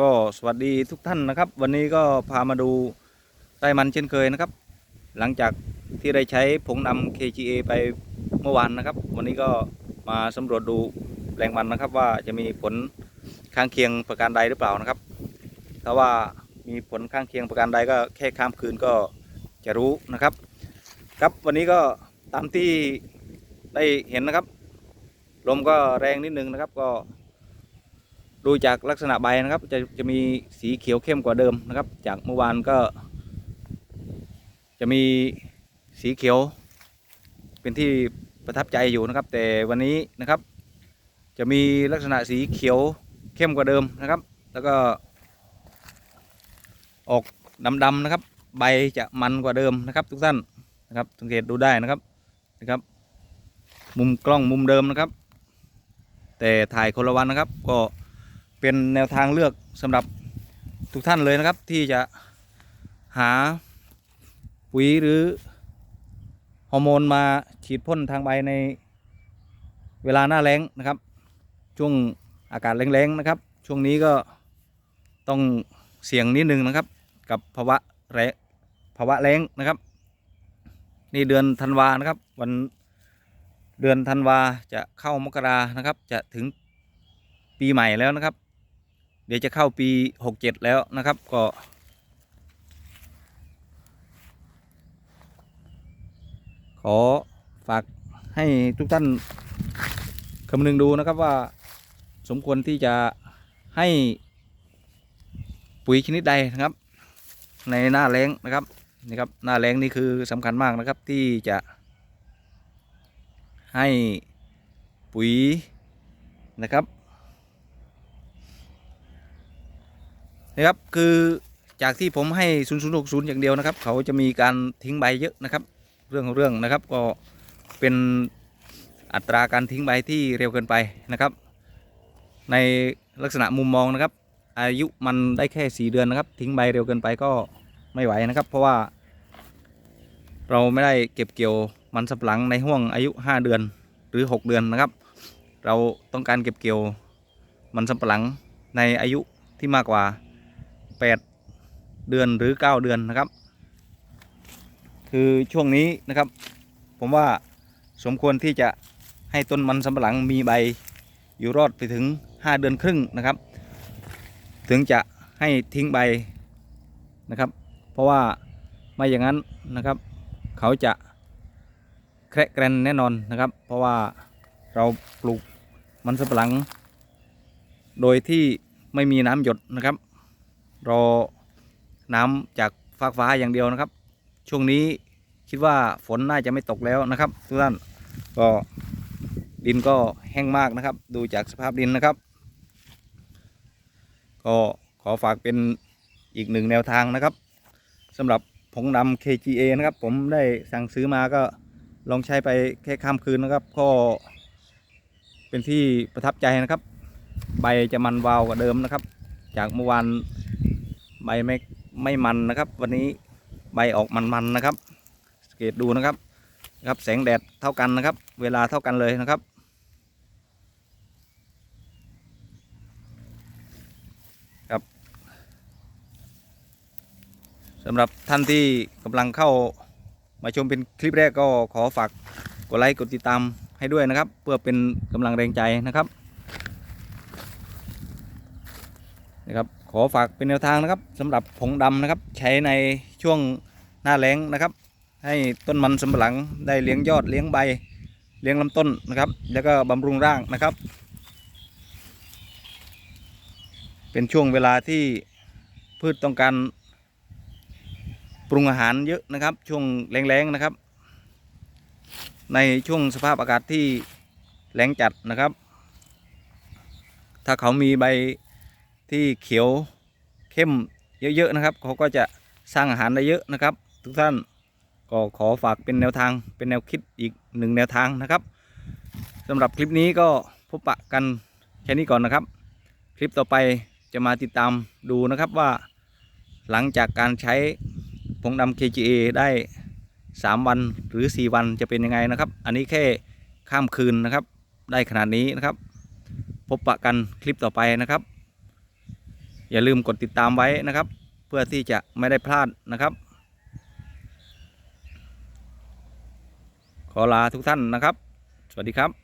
ก็สวัสดีทุกท่านนะครับ วันนี้ก็พามาดูไต้มันเช่นเคยนะครับ หลังจากที่ได้ใช้ผงนำ KGA ไปเมื่อวานนะครับ วันนี้ก็มาสำรวจดูแปลงมันนะครับ ว่าจะมีผลข้างเคียงประการใดหรือเปล่านะครับ ถ้าว่ามีผลข้างเคียงประการใดก็แค่ข้ามคืนก็จะรู้นะครับ ครับวันนี้ก็ตามที่ได้เห็นนะครับ ลมก็แรงนิดนึงนะครับก็ ดูจากลักษณะใบนะครับ จะจะมีสีเขียวเข้มกว่าเดิมนะครับ จากเมื่อวานก็ จะมีสีเขียว เป็นที่ประทับใจอยู่นะครับ แต่วันนี้นะครับ จะมีลักษณะสีเขียวเข้มกว่าเดิมนะครับ แล้วก็ออกดำๆนะครับ ใบจะมันกว่าเดิมนะครับ ทุกท่านนะครับสังเกตดูได้นะครับนะครับ มุมกล้องมุมเดิมนะครับ แต่ถ่ายคนละวันนะครับก็ เป็นแนวทางเลือกสำหรับทุกท่านเลยนะครับ ที่จะหาปุ๋ยหรือฮอร์โมนมาฉีดพ่นทางใบในเวลาหน้าแล้งนะครับ ช่วงอากาศแรงๆนะครับ ช่วงนี้ก็ต้องเสี่ยงนิดนึงนะครับ กับภาวะแรงภาวะแรงนะครับ นี่เดือนธันวานะครับ วันเดือนธันวาจะเข้ามกรานะครับ จะถึงปีใหม่แล้วนะครับ เดี๋ยวจะเข้าปีหกเจ็ดแล้วนะครับก็ ขอฝากให้ทุกท่านคำนึงดูนะครับว่าสมควรที่จะให้ปุ๋ยชนิดใดนะครับ ในหน้าแล้งนะครับนี่ครับหน้าแล้งนี่คือสำคัญมากนะครับที่จะให้ปุ๋ยนะครับ นะครับคือจากที่ผมให้ 0060 อย่างเดียวนะครับ เขาจะมีการทิ้งใบเยอะนะครับ เรื่องของเรื่องนะครับก็เป็นอัตราการทิ้งใบที่เร็วเกินไปนะครับ ในลักษณะมุมมองนะครับ อายุมันได้แค่ 4 เดือนนะครับ ทิ้งใบเร็วเกินไปก็ไม่ไหวนะครับ เพราะว่าเราไม่ได้เก็บเกี่ยวมันสำปะหลังในห่วงอายุ 5 เดือนหรือ 6 เดือนนะครับ เราต้องการเก็บเกี่ยวมันสำปะหลังในอายุที่มากกว่า 8 เดือนหรือ 9 เดือนนะครับ คือช่วงนี้นะครับ ผมว่าสมควรที่จะให้ต้นมันสำปะหลังมีใบอยู่รอดไปถึง 5 เดือนครึ่งนะครับ ถึงจะให้ทิ้งใบนะครับ เพราะว่าไม่อย่างนั้นนะครับ เขาจะแคระแกรนแน่นอนนะครับ เพราะว่าเราปลูกมันสำปะหลัง โดยที่ไม่มีน้ำหยดนะครับ รอน้ำจากฟากฟ้าอย่างเดียวนะครับ ช่วงนี้คิดว่าฝนน่าจะไม่ตกแล้วนะครับ ทุกท่านก็ดินก็แห้งมากนะครับ ดูจากสภาพดินนะครับ ก็ขอฝากเป็นอีกหนึ่งแนวทางนะครับสำหรับผงดำ KGA นะครับ ผมได้สั่งซื้อมาก็ลองใช้ไปแค่ข้ามคืนนะครับ ก็เป็นที่ประทับใจนะครับ ใบจะมันวาวกว่าเดิมนะครับ จากเมื่อวาน ใบไม่ไม่มันนะครับ วันนี้ใบออกมันๆนะครับสังเกตดูนะครับนะครับแสงแดดเท่ากันนะครับ เวลาเท่ากันเลยนะครับ ครับสำหรับท่านที่กำลังเข้ามาชมเป็นคลิปแรกก็ขอฝากกดไลค์กดติดตามให้ด้วยนะครับ เพื่อเป็นกำลังแรงใจนะครับนะครับ อฝากเป็นแนวทางนะครับสำหรับผงดำนะครับ ใช้ในช่วงหน้าแล้งนะครับ ให้ต้นมันสำปะหลังได้เลี้ยงยอดเลี้ยงใบเลี้ยงลำต้นนะครับ แล้วก็บำรุงร่างนะครับ เป็นช่วงเวลาที่พืชต้องการปรุงอาหารเยอะนะครับ ช่วงแรงๆนะครับ ในช่วงสภาพอากาศที่แรงจัดนะครับ ถ้าเขามีใบ ที่เขียวเข้มเยอะๆนะครับเขาก็จะสร้างอาหารได้เยอะนะครับ ทุกท่านก็ขอฝากเป็นแนวทางเป็นแนวคิดอีกหนึ่งแนวทางนะครับสำหรับคลิปนี้ก็พบปะกันแค่นี้ก่อนนะครับ คลิปต่อไปจะมาติดตามดูนะครับว่า หลังจากการใช้ผงดำ KGA ได้ 3 วันหรือ 4 วันจะเป็นยังไงนะครับ อันนี้แค่ข้ามคืนนะครับ ได้ขนาดนี้นะครับ พบปะกันคลิปต่อไปนะครับ อย่าลืมกดติดตามไว้นะครับ เพื่อที่จะไม่ได้พลาดนะครับ ขอลาทุกท่านนะครับ สวัสดีครับ